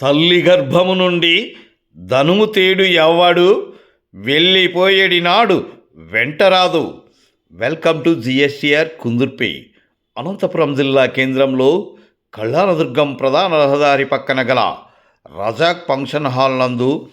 తల్లి గర్భము నుండి ధనుము తేడు ఎవ్వడు వెళ్ళిపోయేడి నాడు వెంటరాదు. Welcome to GSTR Kundurpi. Anantapuram జిల్లా కేంద్రంలో కళ్యాణదుర్గం ప్రధాన రహదారి పక్కన గల రజాక్ ఫంక్షన్ హాల్ నందు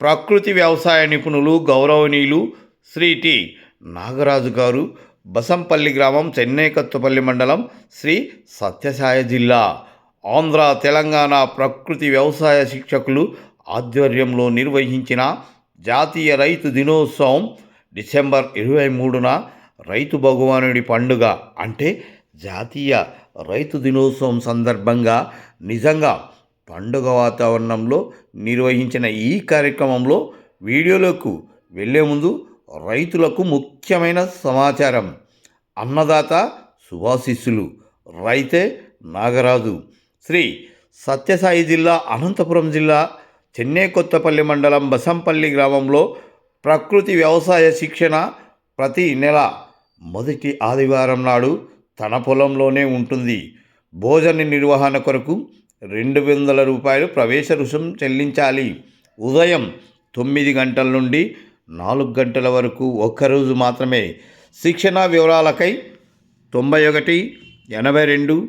ప్రకృతి వ్యవసాయ నిపుణులు గౌరవనీయులు శ్రీ టి. నాగరాజు గారు బసంపల్లి గ్రామం చెన్నై కత్తుపల్లి మండలం శ్రీ సత్యసాయి జిల్లా. ఆంధ్ర తెలంగాణ ప్రకృతి వ్యవసాయ శిక్షకులు ఆధ్వర్యంలో నిర్వహించిన జాతీయ రైతు దినోత్సవం డిసెంబర్ ఇరవై మూడున రైతు భగవానుడి పండుగ. అంటే జాతీయ రైతు దినోత్సవం సందర్భంగా నిజంగా పండుగ వాతావరణంలో నిర్వహించిన ఈ కార్యక్రమంలో వీడియోలకు వెళ్ళే ముందు రైతులకు ముఖ్యమైన సమాచారం. అన్నదాత శుభాశిస్సులు రైతే నాగరాజు. శ్రీ సత్యసాయి జిల్లా అనంతపురం జిల్లా చెన్నై కొత్తపల్లి మండలం బసంపల్లి గ్రామంలో ప్రకృతి వ్యవసాయ శిక్షణ ప్రతి నెల మొదటి ఆదివారం నాడు తన పొలంలోనే ఉంటుంది. భోజన నిర్వహణ కొరకు రెండు వందల రూపాయలు ప్రవేశ రుసుం చెల్లించాలి. ఉదయం తొమ్మిది గంటల నుండి నాలుగు గంటల వరకు ఒక్కరోజు మాత్రమే. శిక్షణ వివరాలకై తొంభై ఒకటి ఎనభై రెండు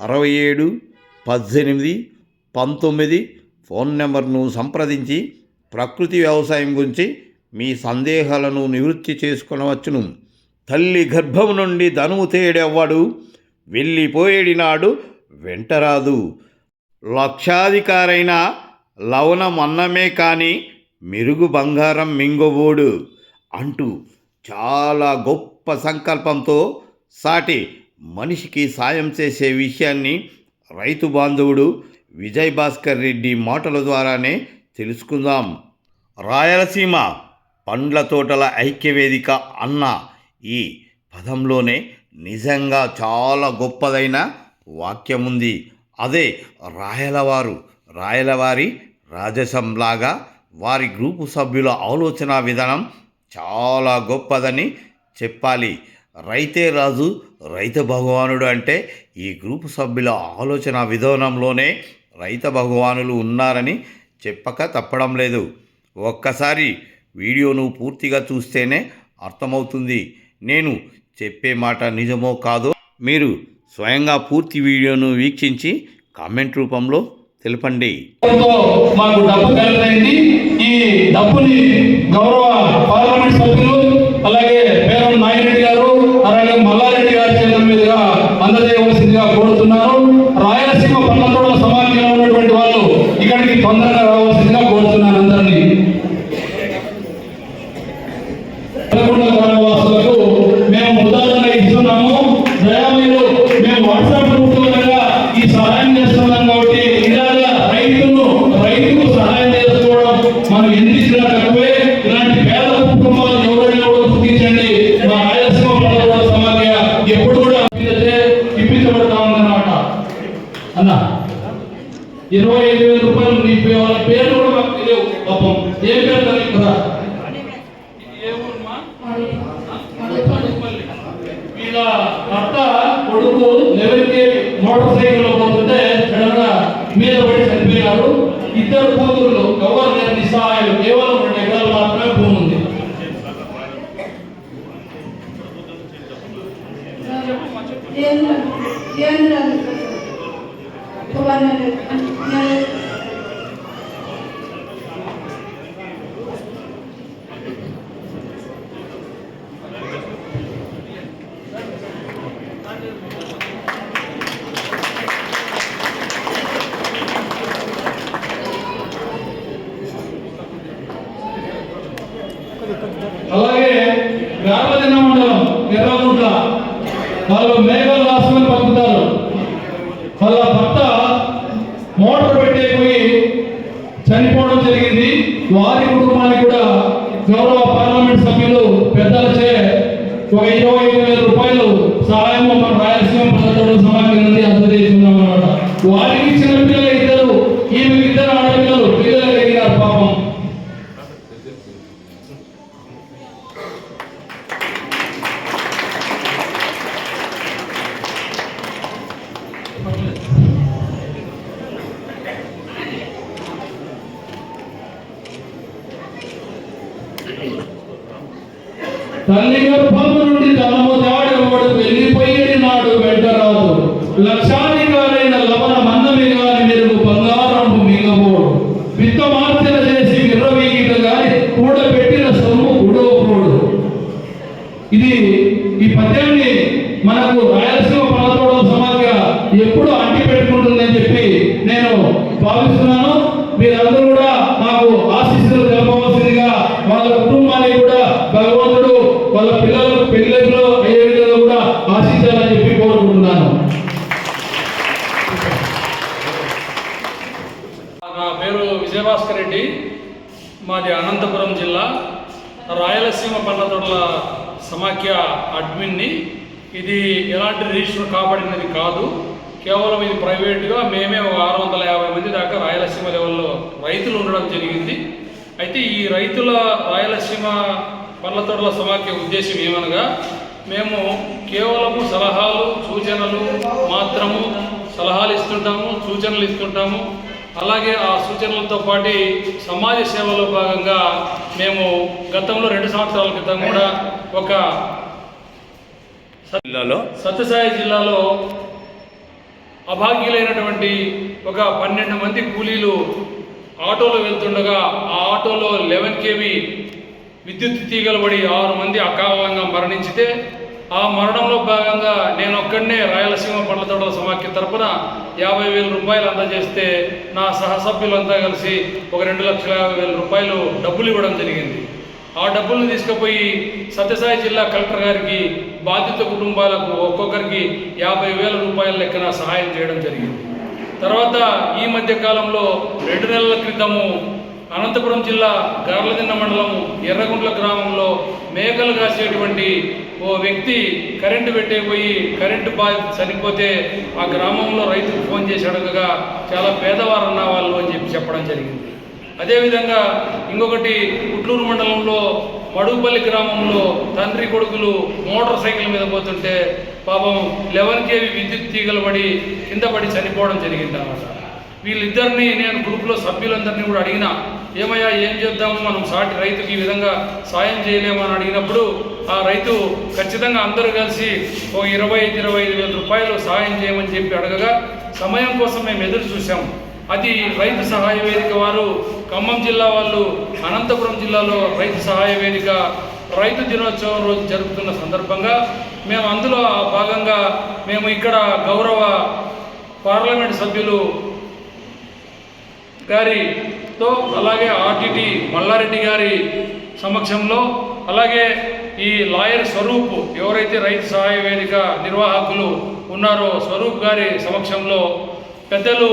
అరవై ఏడు పద్దెనిమిది పంతొమ్మిది ఫోన్ నెంబర్ను సంప్రదించి ప్రకృతి వ్యవసాయం గురించి మీ సందేహాలను నివృత్తి చేసుకొనవచ్చును. తల్లి గర్భం నుండి ధనువు తేడెవ్వడు వెళ్ళిపోయేడి నాడు వెంటరాదు. లక్షాధికారైన లవణం అన్నమే కాని మెరుగు బంగారం మింగబోడు అంటూ చాలా గొప్ప సంకల్పంతో సాటి మనిషికి సాయం చేసే విషయాన్ని రైతు బాంధవుడు విజయ్ భాస్కర్ రెడ్డి మాటల ద్వారానే తెలుసుకుందాం. రాయలసీమ పండ్ల తోటల ఐక్యవేదిక అన్న ఈ పదంలోనే నిజంగా చాలా గొప్పదైన వాక్యం ఉంది అదే రాయలవారు రాయలవారి రాజసంలాగా వారి గ్రూపు సభ్యుల ఆలోచన విధానం చాలా గొప్పదని చెప్పాలి. రైతే రాజు రైత భగవానుడు అంటే ఈ గ్రూపు సభ్యుల ఆలోచన విధానంలోనే రైత భగవానులు ఉన్నారని చెప్పక తప్పడం లేదు. ఒక్కసారి వీడియోను పూర్తిగా చూస్తేనే అర్థమవుతుంది. నేను చెప్పే మాట నిజమో కాదో మీరు స్వయంగా పూర్తి వీడియోను వీక్షించి కామెంట్ రూపంలో తెలపండి. మాకు డబ్బు కలిగింది ఈ డబ్బుని గౌరవ పార్లమెంట్ సభ్యులు అన్న. ఇరవై ఐదు వేల రూపాయలు నీ పే- వాళ్ళ పేర్లు కూడా మాకు తెలియవు పాపం. ఏం పేరు తెలియదు కదా ఏ ఊరమ్మా? వీళ్ళ భర్త కొడుకు లెవెన్కి మోటార్ సైకిల్లో పోతుంటే సడన్గా మీద పడి చనిపోయినారు ఇద్దరు కూతుర్లు ఎవరు లేని నిస్సహాయాలు కేవలం రెండు ఎకరాలు మాత్రమే భూమి ఉంది అలాగే గ్రామజన మండలం ఎర్రగుంట్ల వాళ్ళు మేఘాలు రాసుకొని పంపుతారు. వాళ్ళ భర్త మోటార్ పెట్టేపోయి చనిపోవడం జరిగింది. వారి కుటుంబానికి కూడా గౌరవ పార్లమెంట్ సభ్యులు పెద్దలచే ఒక ఇరవై ఐదు వేల రూపాయలు సహాయం మన రాయలసీమ పల్లెటూరు సమాఖ్య నుండి అందజేస్తున్నాం అన్నమాట వారికి చిన్న పిల్లలు ఇద్దరు ఈమె ఇద్దరు ఆడపిల్లలు. తల్లి గర్భము నుండి తనము దాడేవాడు వెళ్ళిపోయేది నాడు వెంటరాదు. లక్షాధికారైన లవణ మన్నమి గాని మెరుగు బంగారం మిగబోడు. విత్తమార్చన చేసి విర్రవీగిట గాని కూడబెట్టిన సొమ్ము గుడోపోడు ఇది ఈ పద్యాన్ని మనకు రాయలసీమ పలతోడల సమాఖ్య ఎప్పుడు అంటి పెట్టుకుంటుందని చెప్పి నేను భావిస్తున్నాను. మాది అనంతపురం జిల్లా. రాయలసీమ పల్లతోటల సమాఖ్య అడ్మిన్ని. ఇది ఎలాంటి రిజిస్టర్ కాబడినది కాదు. కేవలం ఇది ప్రైవేట్గా మేమే ఒక ఆరు వందల యాభై మంది దాకా రాయలసీమ లెవెల్లో రైతులు ఉండడం జరిగింది. అయితే ఈ రైతుల రాయలసీమ పల్లతోటల సమాఖ్య ఉద్దేశం ఏమనగా మేము కేవలము సలహాలు సూచనలు మాత్రము సలహాలు ఇస్తుంటాము సూచనలు ఇస్తుంటాము. అలాగే ఆ సూచనలతో పాటు సమాజ సేవలో భాగంగా మేము గతంలో రెండు సంవత్సరాల క్రితం కూడా ఒక జిల్లాలో సత్యసాయి జిల్లాలో అభాగ్యులైనటువంటి ఒక పన్నెండు మంది కూలీలు ఆటోలో వెళ్తుండగా ఆ ఆటోలో లెవెన్ కేవి విద్యుత్ తీగలు పడి ఆరు మంది అకాలంగా మరణించితే ఆ మరణంలో భాగంగా నేను ఒక్కడనే రాయలసీమ పండ్ల తోటల సమాఖ్య తరపున యాభై వేల రూపాయలు అందజేస్తే నా సహసభ్యులంతా కలిసి ఒక రెండు లక్షల యాభై వేల రూపాయలు డబ్బులు ఇవ్వడం జరిగింది. ఆ డబ్బులను తీసుకుపోయి సత్యసాయి జిల్లా కలెక్టర్ గారికి బాధిత కుటుంబాలకు ఒక్కొక్కరికి యాభై వేల రూపాయల లెక్కన సహాయం చేయడం జరిగింది. తర్వాత ఈ మధ్య కాలంలో రెండు నెలల క్రితము అనంతపురం జిల్లా గార్లదిన్న మండలం ఎర్రగుంట్ల గ్రామంలో మేకలు కాసేటువంటి ఓ వ్యక్తి కరెంటు పెట్టేపోయి కరెంటు బా చనిపోతే ఆ గ్రామంలో రైతుకు ఫోన్ చేసి అడగగా చాలా పేదవారు ఉన్న వాళ్ళు అని చెప్పి చెప్పడం జరిగింది. అదేవిధంగా ఇంకొకటి కుట్లూరు మండలంలో మడుగుపల్లి గ్రామంలో తండ్రి కొడుకులు మోటార్ సైకిల్ మీద పోతుంటే పాపం లెవెన్ కేవి విద్యుత్ తీగలు పడి కింద పడి చనిపోవడం జరిగింది అన్నమాట. వీళ్ళిద్దరినీ నేను గ్రూప్లో సభ్యులందరినీ కూడా అడిగిన ఏమయ్యా ఏం చేద్దాము? మనం సాటి రైతుకి ఈ విధంగా సాయం చేయలేమని అడిగినప్పుడు ఆ రైతు ఖచ్చితంగా అందరూ కలిసి ఓ ఇరవై ఐదు ఇరవై ఐదు వేల రూపాయలు సహాయం చేయమని చెప్పి అడగగా సమయం కోసం మేము ఎదురు చూసాం అది రైతు సహాయ వేదిక వారు ఖమ్మం జిల్లా వాళ్ళు అనంతపురం జిల్లాలో రైతు సహాయ వేదిక రైతు దినోత్సవం రోజు జరుపుతున్న సందర్భంగా మేము అందులో ఆ భాగంగా మేము ఇక్కడ గౌరవ పార్లమెంట్ సభ్యులు గారితో అలాగే ఆర్టీటీ మల్లారెడ్డి గారి సమక్షంలో అలాగే ఈ లాయర్ స్వరూప్ ఎవరైతే రైతు సహాయ వేదిక నిర్వాహకులు ఉన్నారో స్వరూప్ గారి సమక్షంలో పెద్దలు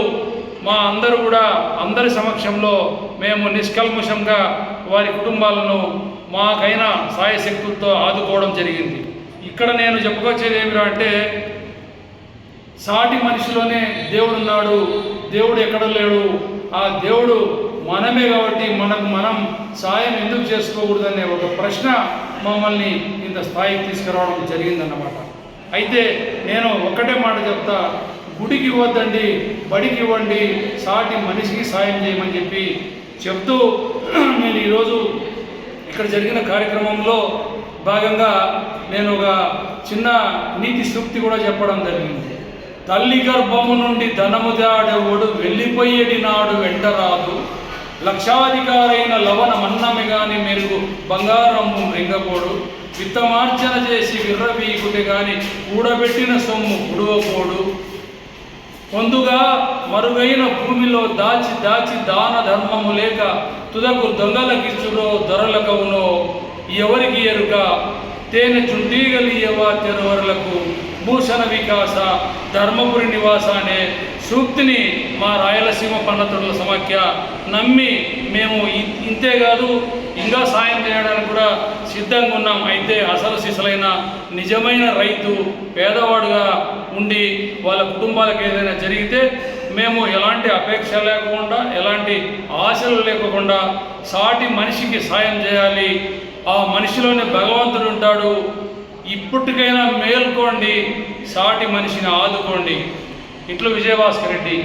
మా అందరూ కూడా అందరి సమక్షంలో మేము నిష్కల్మషంగా వారి కుటుంబాలను మాకైన సాయశక్తులతో ఆదుకోవడం జరిగింది. ఇక్కడ నేను చెప్పుకొచ్చేది ఏమిరా అంటే సాటి మనిషిలోనే దేవుడు ఉన్నాడు దేవుడు ఎక్కడ లేడు ఆ దేవుడు మనమే కాబట్టి మనకు మనం సాయం ఎందుకు చేసుకోకూడదనే ఒక ప్రశ్న మమ్మల్ని ఇంత స్థాయికి తీసుకురావడం జరిగిందన్నమాట. అయితే నేను ఒక్కటే మాట చెప్తా గుడికి ఇవ్వద్దండి బడికి ఇవ్వండి సాటి మనిషికి సాయం చేయమని చెప్పి చెప్తూ నేను ఈరోజు ఇక్కడ జరిగిన కార్యక్రమంలో భాగంగా నేను ఒక చిన్న నీతి సూక్తి కూడా చెప్పడం జరిగింది. తల్లి గర్భము నుండి ధనము దాడేవాడు వెళ్ళిపోయేటి నాడు వెంటరాదు. లక్షాధికారైన లవణ మన్నమి గాని మెరుగు బంగారము రింగపోడు. విత్తమార్జన చేసి విర్రవీకుటి గాని కూడబెట్టిన సొమ్ము గుడవకోడు పొందుగా మరుగైన భూమిలో దాచి దాచి దాన ధర్మము లేక తుదకు దొంగలకిచ్చుడో దొరలకవునో ఎవరికి ఎరుక? తేనె చుండీగలియవా తెరవరులకు భూషణ వికాస ధర్మపురి నివాసానే సూక్తిని మా రాయలసీమ పండితుల సమాఖ్య నమ్మి మేము ఇ- ఇంతే కాదు ఇంకా సాయం చేయడానికి కూడా సిద్ధంగా ఉన్నాం. అయితే అసలు సిసలైన నిజమైన రైతు పేదవాడుగా ఉండి వాళ్ళ కుటుంబాలకు ఏదైనా జరిగితే మేము ఎలాంటి అపేక్ష లేకుండా ఎలాంటి ఆశలు లేకుండా సాటి మనిషికి సాయం చేయాలి. ఆ మనిషిలోనే భగవంతుడు ఉంటాడు. ఇప్పటికైనా మేల్కోండి సాటి మనిషిని ఆదుకోండి. ఇంట్లో విజయభాస్కర్ రెడ్డి.